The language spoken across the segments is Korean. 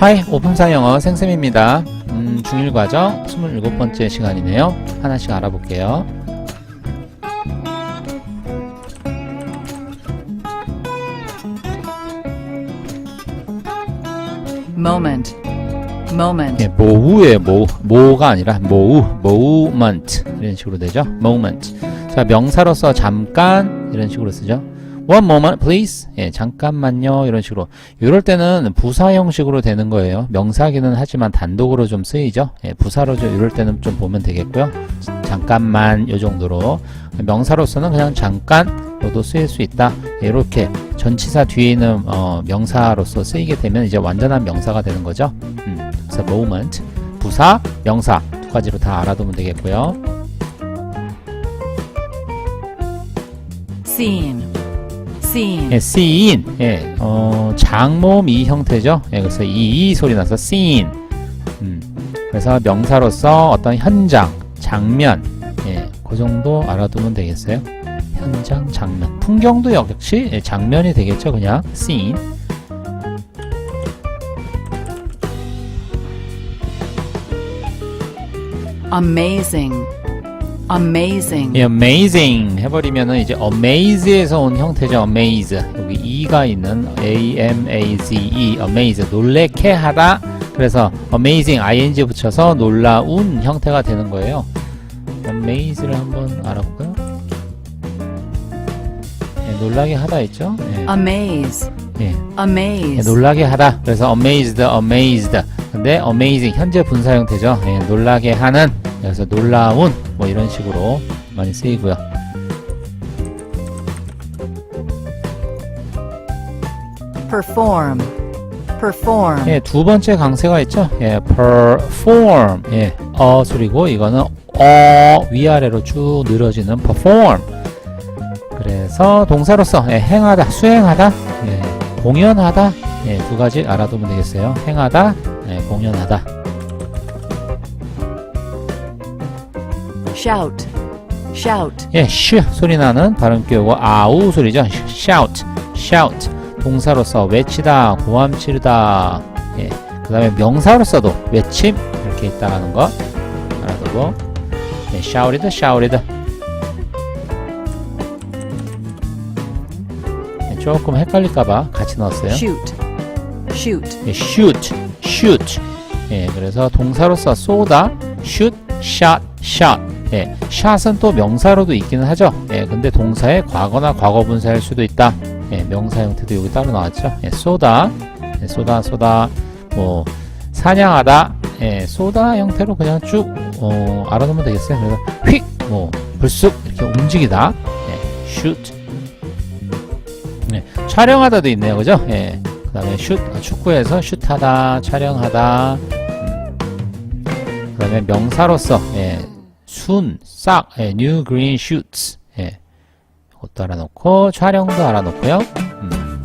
하이, 오픈사 영어 생쌤입니다. 음, 중1 과정 27번째 시간이네요. 하나씩 알아볼게요. moment, moment, 예, 모우의 모, 모가 아니라 모우, moment 이런 식으로 되죠. moment. 자, 명사로서 잠깐 이런 식으로 쓰죠. One moment, please. 예, 잠깐만요. 이런 식으로. 이럴 때는 부사 형식으로 되는 거예요. 명사기는 하지만 단독으로 좀 쓰이죠. 예, 부사로 좀 이럴 때는 좀 보면 되겠고요. 잠깐만 요 정도로. 명사로서는 그냥 잠깐로도 쓰일 수 있다. 예, 이렇게 전치사 뒤에 있는 어, 명사로서 쓰이게 되면 이제 완전한 명사가 되는 거죠. 음, 그래서 moment, 부사, 명사 두 가지로 다 알아두면 되겠고요. scene, scene, 예, scene, 예, 어, 장모미 형태죠. 예, 그래서 이, 이 소리 나서 scene. 음, 그래서 명사로서 어떤 현장, 장면, 예, 그 정도 알아두면 되겠어요. 현장, 장면, 풍경도 역시 예, 장면이 되겠죠, 그냥 scene. amazing, amazing, 예, amazing 해버리면은 이제 amaze에서 온 형태죠. amaze. 여기 e가 있는 a m a z e, amaze 놀래게 하다. 그래서 amazing ing 붙여서 놀라운 형태가 되는 거예요. amaze를 한번 알아볼까요? 예, 놀라게 하다 있죠. 예, amaze, 예. 예, amaze, 놀라게 하다. 그래서 amazed, amazed. 근데 amazing 현재 분사 형태죠. 예, 놀라게 하는. 그래서 놀라운 뭐 이런 식으로 많이 쓰이고요. perform, perform, 예, 두 번째 강세가 있죠. 예, perform. 예, 어 소리고 이거는 어 위아래로 쭉 늘어지는 perform. 그래서 동사로서 예, 행하다, 수행하다, 예, 공연하다. 예, 두 가지 알아두면 되겠어요. 행하다, 예, 공연하다. shout, shout, 예, 슈 소리 나는 발음 끼우고 아우 소리죠. shout, shout. 동사로서 외치다, 고함 지르다. 예. 그다음에 명사로서도 외침 이렇게 있다라는 거 알아두고 예, shouted, shouted. 예, 조금 헷갈릴까봐 같이 넣었어요. shoot, shoot, 예, shoot, shoot. 예, 그래서 동사로서 쏘다, shoot, shot, shot. 예, shot은 또 명사로도 있기는 하죠. 예, 근데 동사의 과거나 과거분사일 수도 있다. 예, 명사 형태도 여기 따로 나왔죠. 예, 쏘다, 예, 쏘다, 쏘다. 뭐 사냥하다, 예, 쏘다 형태로 그냥 쭉 어, 알아두면 되겠어요. 그래서 휙, 뭐 불쑥 이렇게 움직이다. 예, shoot. 네, 촬영하다도 있네요, 그죠? 예. 그 다음에 슛 아, 축구에서 슛하다, 촬영하다. 음. 그다음에 명사로서 예, 순, 싹, 예, new green shoots. 예. 이것도 알아놓고 촬영도 알아놓고요. 음.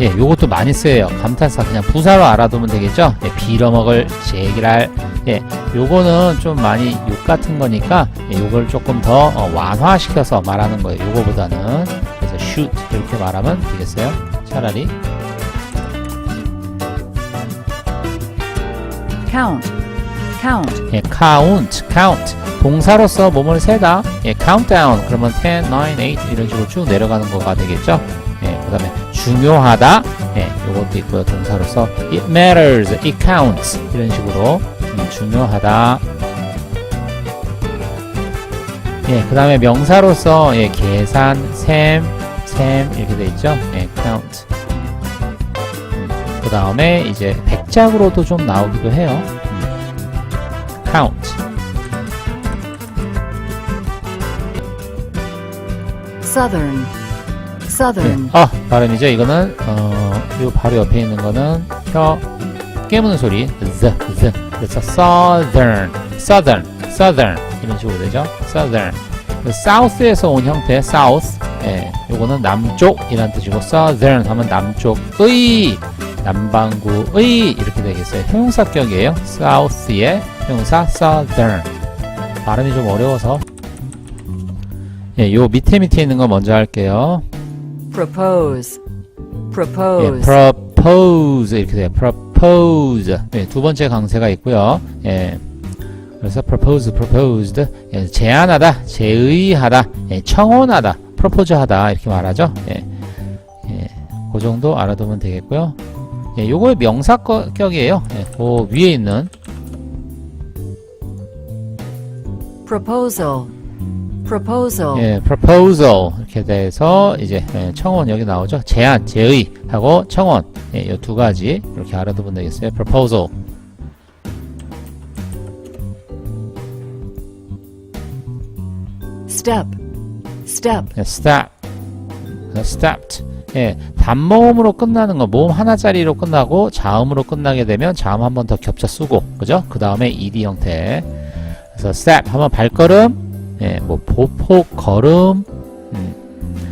예, 요것도 많이 쓰여요. 감탄사 그냥 부사로 알아두면 되겠죠? 예, 빌어먹을, 제기랄. 예, 요거는 좀 많이 욕 같은 거니까 예, 요걸 조금 더 어, 완화시켜서 말하는 거예요. 요거보다는 그래서 shoot 이렇게 말하면 되겠어요. 차라리 count, count, 예, count, count. 동사로서 몸을 세다. 예, countdown. 그러면 10, 9, 8 이런 식으로 쭉 내려가는 거가 되겠죠? 예, 그 다음에 중요하다. 예, 요것도 있고요. 동사로서 it matters, it counts. 이런 식으로 음, 중요하다. 예, 그 다음에 명사로서 예, 계산, 셈, 셈 이렇게 돼 있죠? 예, count. 그 다음에 이제 백작으로도 좀 나오기도 해요. 음, count southern, 네. southern, 아 발음이죠. 이거는 어, 요 바로 옆에 있는 거는 혀 깨무는 소리 z z 그래서 southern, southern, southern 이런 식으로 되죠. southern. 그 south에서 온 형태 south. 예, 요거는 남쪽이란 뜻이고 southern 하면 남쪽의 남반구의 이렇게 되겠어요. 형용사격이에요. south의 형용사 southern. 발음이 좀 어려워서 예, 요 밑에 밑에 있는 거 먼저 할게요. propose, 예, propose, propose 이렇게 돼요. propose propose. 예, 두 번째 강세가 있고요. 예. 그래서 propose, proposed. 예, 제안하다, 제의하다, 예, 청혼하다, propose하다 이렇게 말하죠. 예. 예. 그 정도 알아두면 되겠고요. 예, 요거의 명사격이에요. 예, 그 위에 있는 proposal, proposal, 예, proposal 이렇게 돼서 이제 예, 청원 여기 나오죠. 제안, 제의하고 청원 예, 이두 가지 이렇게 알아두면 되겠어요. proposal. step, step, 예, step, 그 stepped. 예, 단모음으로 끝나는 거 모음 하나짜리로 끝나고 자음으로 끝나게 되면 자음 한 번 더 겹쳐 쓰고 그죠? 그 다음에 ed 형태. 그래서 step 하면 발걸음, 예, 뭐 보폭 걸음, 음,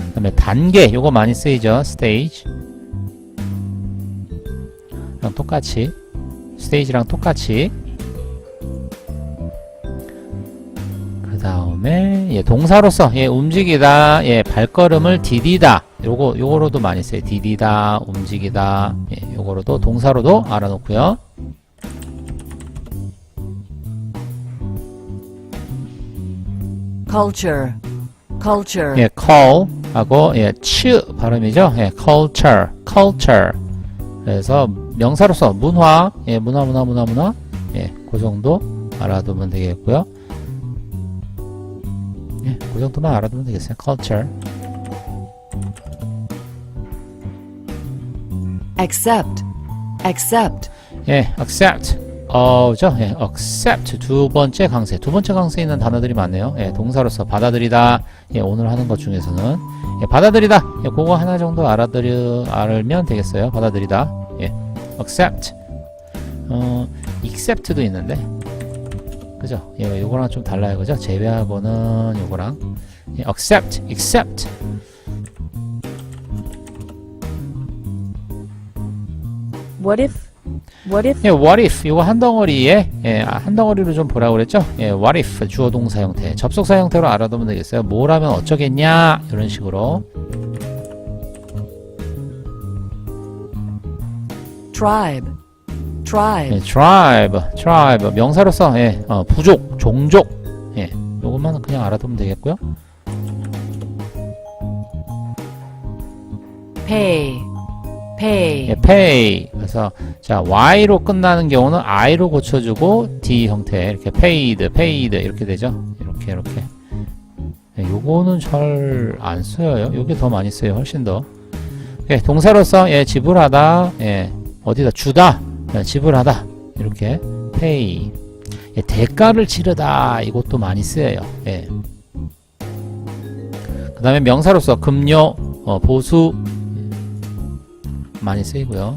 그다음에 단계 요거 많이 쓰이죠. stage. 랑 똑같이 스테이지랑 똑같이 그 다음에 예, 동사로서 예, 움직이다 예, 발걸음을 디디다 요거 요거로도 많이 써요 디디다 움직이다 예, 요거로도 동사로도 알아놓고요 culture, culture, 예, call 하고 예, 치 발음이죠 예, culture culture 그래서 명사로서 문화 예, 문화 문화 문화 문화 예, 그 정도 알아두면 되겠고요 예, 그 정도만 알아두면 되겠어요 culture accept, accept, 예, accept. 어죠. 예, accept 두 번째 강세. 두 번째 강세에 있는 단어들이 많네요. 예, 동사로서 받아들이다. 예, 오늘 하는 것 중에서는 예, 받아들이다. 예, 그거 하나 정도 알아들여 알면 되겠어요. 받아들이다. 예, accept. 어, accept도 있는데. 그죠? 예, 요거랑 좀 달라요. 그죠? 제외하고는 요거랑 예, accept, accept. What if? 예, what if? 이거 한 덩어리에 예, 아, 한 덩어리로 좀 보라고 그랬죠? 예, what if? 주어 동사 형태, 접속사 형태로 알아두면 되겠어요. 뭐라면 어쩌겠냐? 이런 식으로. Tribe, tribe, 예, tribe, tribe. 명사로서 예, 어, 부족, 종족. 예, 요것만 그냥 알아두면 되겠고요. pay, pay, 예, pay. 그래서 자 y로 끝나는 경우는 i로 고쳐주고 d 형태 이렇게 paid, paid 이렇게 되죠. 이렇게 이렇게. 예, 요거는 잘 안 써요. 요게 더 많이 써요. 훨씬 더. 예, 동사로서 예, 지불하다, 예, 어디다 주다, 예, 지불하다 이렇게 pay. 예, 대가를 치르다 이것도 많이 쓰여요. 예. 그 다음에 명사로서 급료, 어, 보수 많이 쓰이고요.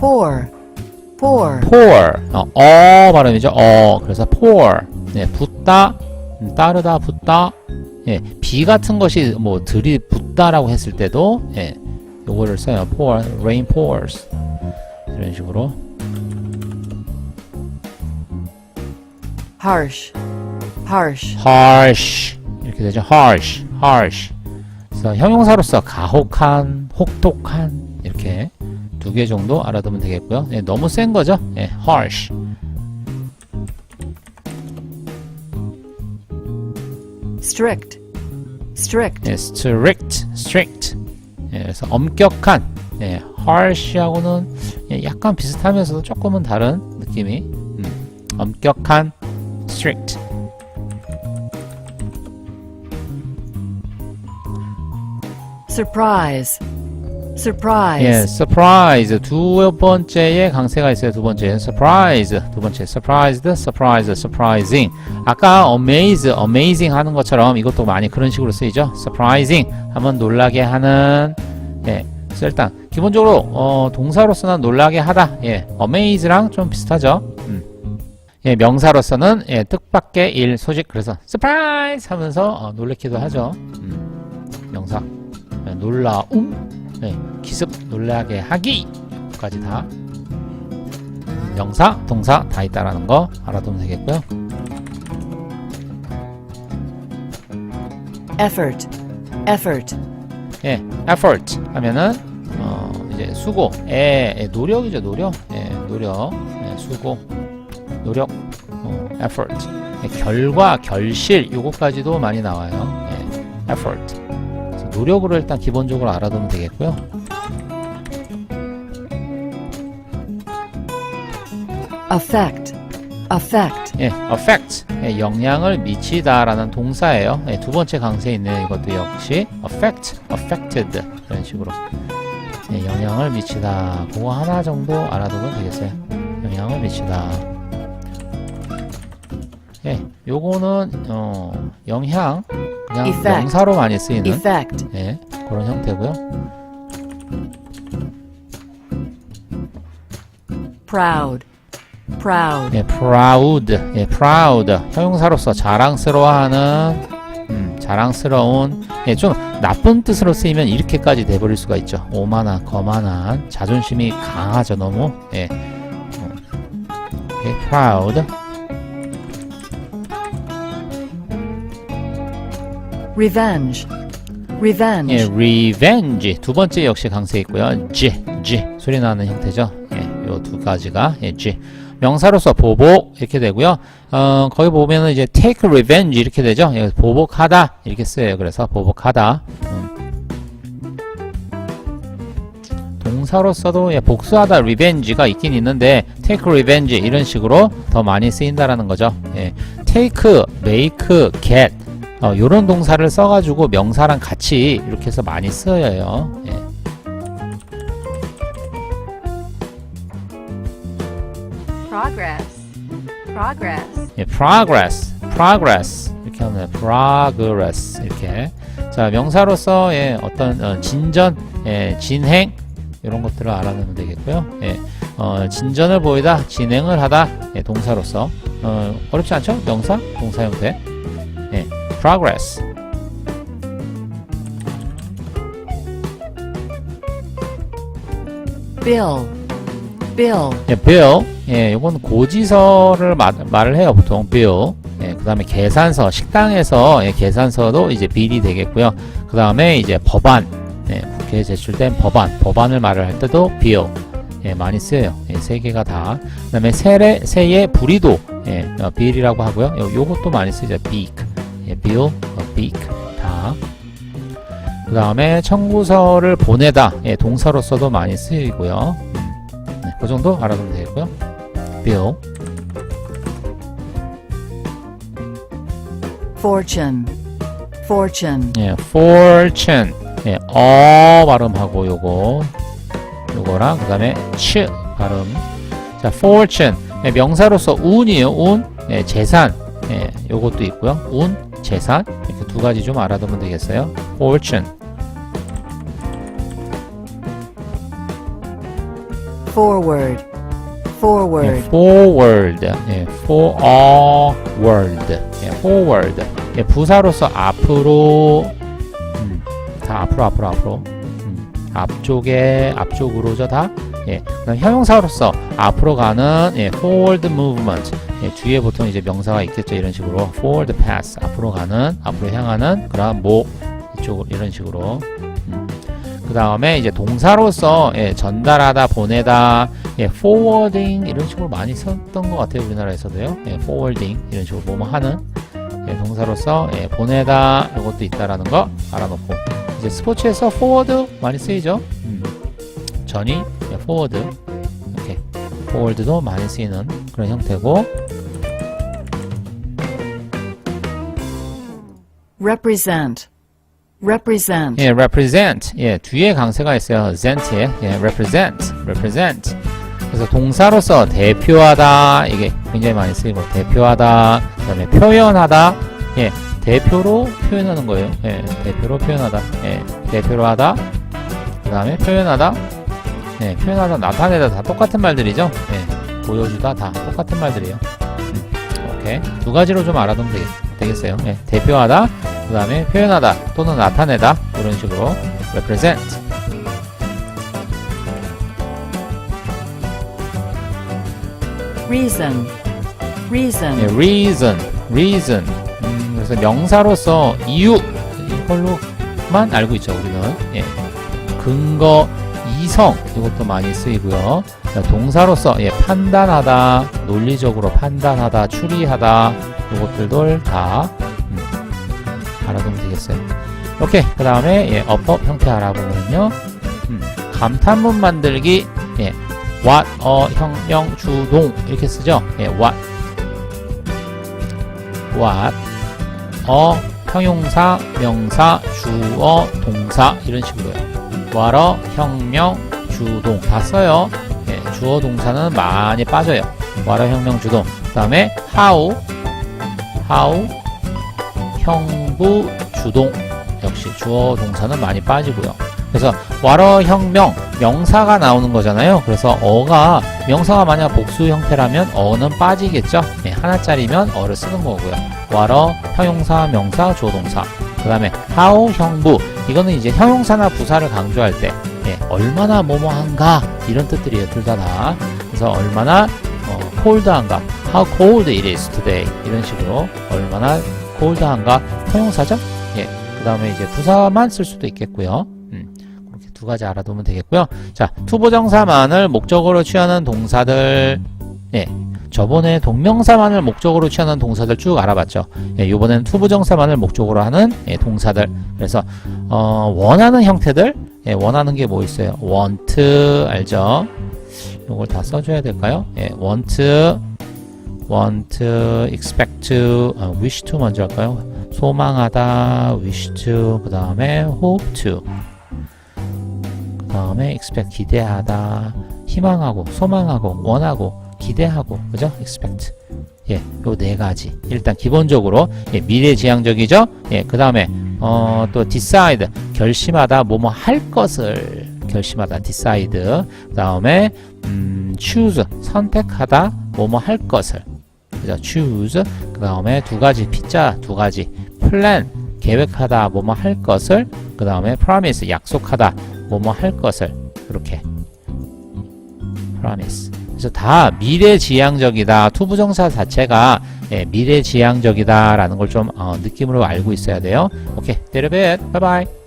Poor, poor, poor. 어, 어 발음이죠. 어. 그래서 poor. 네, 붓다 음, 따르다 붓다. 예, 비 같은 것이 뭐 들이 붓다라고 했을 때도 예, 요거를 써요. pour rain pours. 이런 식으로. Harsh, harsh, harsh. 이렇게 되죠. harsh harsh. 그래서 형용사로서 가혹한 혹독한. 이렇게 두 개 정도 알아두면 되겠고요. 예, 너무 센 거죠. 예, harsh strict, strict, 예, strict, strict. 예, 그래서 엄격한. 예, harsh하고는 예, 약간 비슷하면서도 조금은 다른 느낌이. 음, 엄격한, strict. surprise, surprise, 예, surprise. 두 번째에 강세가 있어요. 두 번째, surprise. 두 번째, surprised, surprise, surprising. 아까 amaze, amazing 하는 것처럼 이것도 많이 그런 식으로 쓰이죠. surprising 하면 놀라게 하는. 예, 일단 기본적으로 어, 동사로서는 놀라게 하다. 예, amaze랑 좀 비슷하죠. 음. 예, 명사로서는 예, 뜻밖의 일, 소식. 그래서 surprise 하면서 어, 놀래키도 하죠. 음, 명사. 예, 놀라움. 네, 기습 놀라게 하기 까지 다 명사, 동사 다 있다라는 거 알아두면 되겠고요. effort, effort, 예, effort 하면은 어, 이제 수고, 에, 에, 노력이죠, 노력. 예, 노력, 예, 수고, 노력, 어, effort. 예, 결과, 결실, 요거까지도 많이 나와요. 예, effort. 노력으로 일단 기본적으로 알아두면 되겠고요. affect, affect, 예, affect. 예, 영향을 미치다라는 동사예요. 예, 두 번째 강세에 있는 이것도 역시 affect, affected 이런 식으로 예, 영향을 미치다. 그거 하나 정도 알아두면 되겠어요. 영향을 미치다. 예, 요거는 어, 영향 그냥 Effect. 명사로 많이 쓰이는 effect, 예, 그런 형태고요. proud, proud, 예, proud, 예, proud. 형용사로서 자랑스러워하는, 음, 자랑스러운, 예, 좀 나쁜 뜻으로 쓰이면 이렇게까지 돼버릴 수가 있죠. 오만한, 거만한, 자존심이 강하죠, 너무. 예, 어, 예, proud, revenge, revenge, 예, revenge 두 번째 역시 강세 있고요. G, G 소리 나는 형태죠. 예, 요두 가지가 예, G 명사로서 보복 이렇게 되고요. 어, 거기 보면은 이제 take revenge 이렇게 되죠. 예, 보복하다 이렇게 쓰여요. 그래서 보복하다. 음. 동사로서도 예, 복수하다 revenge가 있긴 있는데 take revenge 이런 식으로 더 많이 쓰인다라는 거죠. 예, take, make, get 어, 요런 동사를 써가지고 명사랑 같이 이렇게 해서 많이 쓰여요. 예. Progress. Progress. 예, progress, progress 이렇게 하면 progress 이렇게 자 명사로서 예, 어떤 어, 진전, 예, 진행 이런 것들을 알아내면 되겠고요. 예, 어, 진전을 보이다, 진행을 하다 예, 동사로서 어, 어렵지 않죠? 명사, 동사 형태. 예, progress. bill, bill, 예, bill. 예, 요건 고지서를 마, 말을 해요, 보통 bill. 예, 그 다음에 계산서, 식당에서 예, 계산서도 이제 bill이 되겠고요. 그 다음에 이제 법안, 예, 국회에 제출된 법안, 법안을 말을 할 때도 bill. 예, 많이 쓰여요. 예, 세 개가 다. 그 다음에 세례, 새의 불의도 예, 어, bill이라고 하고요. 요, 요것도 많이 쓰이죠. beak. 예, bill, 어, beak 다. 그 다음에 청구서를 보내다 예, 동사로서도 많이 쓰이고요. 음, 네, 그 정도 알아두면 되겠고요. bill, fortune, fortune, 예, fortune, 예, 어 발음하고 요거, 요거랑 그 다음에 치 발음. 자, fortune, 예, 명사로서 운이에요. 운, 예, 재산, 예, 요것도 있고요. 운, 재산 이렇게 두 가지 좀 알아두면 되겠어요. fortune, forward, forward, 예, forward, 예, forward, 예, forward. 예, 부사로서 앞으로, 음, 다 앞으로, 앞으로, 앞으로. 음, 앞쪽에, 앞쪽으로죠, 다. 예, 그다음 형용사로서 앞으로 가는 예, forward movement. 예, 뒤에 보통 이제 명사가 있겠죠, 이런 식으로 forward pass, 앞으로 가는, 앞으로 향하는 그런 목 이쪽으로 이런 식으로. 음. 그 다음에 이제 동사로서 예, 전달하다, 보내다, 예, forwarding 이런 식으로 많이 썼던 것 같아요 우리나라에서도요. 예, forwarding 이런 식으로 뭐뭐 하는 예, 동사로서 예, 보내다 이것도 있다라는 거 알아놓고 이제 스포츠에서 forward 많이 쓰이죠. 음, 전이 예, forward forward도 많이 쓰이는 그런 형태고. Represent, represent, 예, represent. 예, 뒤에 강세가 있어요. represent에 예, represent, represent. 그래서 동사로서 대표하다. 이게 굉장히 많이 쓰이고 대표하다. 그다음에 표현하다. 예 대표로 표현하는 거예요. 예 대표로 표현하다. 예 대표로 하다. 그다음에 표현하다 예 표현하다 나타내다 다 똑같은 말들이죠? 예 보여주다 다 똑같은 말들이에요. 음, 오케이. 두 가지로 좀 알아두면 되겠, 되겠어요. 예 대표하다 그 다음에 표현하다 또는 나타내다 이런 식으로 represent. Reason, reason, 예, reason, reason. 음, 그래서 명사로서 이유 이걸로만 알고 있죠 우리는. 예, 근거, 이성 이것도 많이 쓰이고요. 자, 동사로서 예, 판단하다, 논리적으로 판단하다, 추리하다 이것들도 다 음, 알아두면 되겠어요. 오케이 그 다음에 예, 어법 형태 알아보면요. 음, 감탄문 만들기 예, what 어 혁명 주동 이렇게 쓰죠. 예, what what 어 형용사 명사 주어 동사 이런 식으로요. What어 혁명 주동 다 써요. 예, 주어 동사는 많이 빠져요. what어 혁명 주동. 그 다음에 how how 형부 주동 역시 주어 동사는 많이 빠지고요. 그래서 와러 혁명 명사가 나오는 거잖아요. 그래서 어가 명사가 만약 복수 형태라면 어는 빠지겠죠. 네, 하나짜리면 어를 쓰는 거고요. 와러 형용사 명사 주어 동사. 그 다음에 how 형부 이거는 이제 형용사나 부사를 강조할 때 예, 얼마나 뭐뭐한가 이런 뜻들이에요. 둘 다 다. 그래서 얼마나 어, cold한가 how cold it is today 이런 식으로 얼마나 cold한가 형용사죠. 예. 그 다음에 이제 부사만 쓸 수도 있겠고요. 음. 두 가지 알아두면 되겠고요. 자, 투부정사만을 목적으로 취하는 동사들 예. 저번에 동명사만을 목적으로 취하는 동사들 쭉 알아봤죠. 예, 이번엔 투부정사만을 목적으로 하는 예, 동사들. 그래서 어, 원하는 형태들, 예, 원하는 게 뭐 있어요? want 알죠? 이걸 다 써줘야 될까요? 예, want, want, expect 아, wish to 먼저 할까요? 소망하다, wish to, 그 다음에 hope to, 그 다음에 expect 기대하다, 희망하고, 소망하고, 원하고, 기대하고, 그죠? expect. 예, 요 네 가지. 일단 기본적으로 예, 미래지향적이죠. 예, 그 다음에 어, 또 decide 결심하다, 뭐 뭐 할 것을 결심하다, decide. 그 다음에 음, choose 선택하다, 뭐 뭐 할 것을. 그죠? choose. 그 다음에 두 가지 피자 두 가지 plan 계획하다, 뭐 뭐 할 것을. 그 다음에 promise 약속하다, 뭐 뭐 할 것을. 이렇게 promise. 그래서 다 미래지향적이다. 투부정사 자체가 예, 미래지향적이다라는 걸좀 어, 느낌으로 알고 있어야 돼요. 오케이, 때려뵙. 바이바이.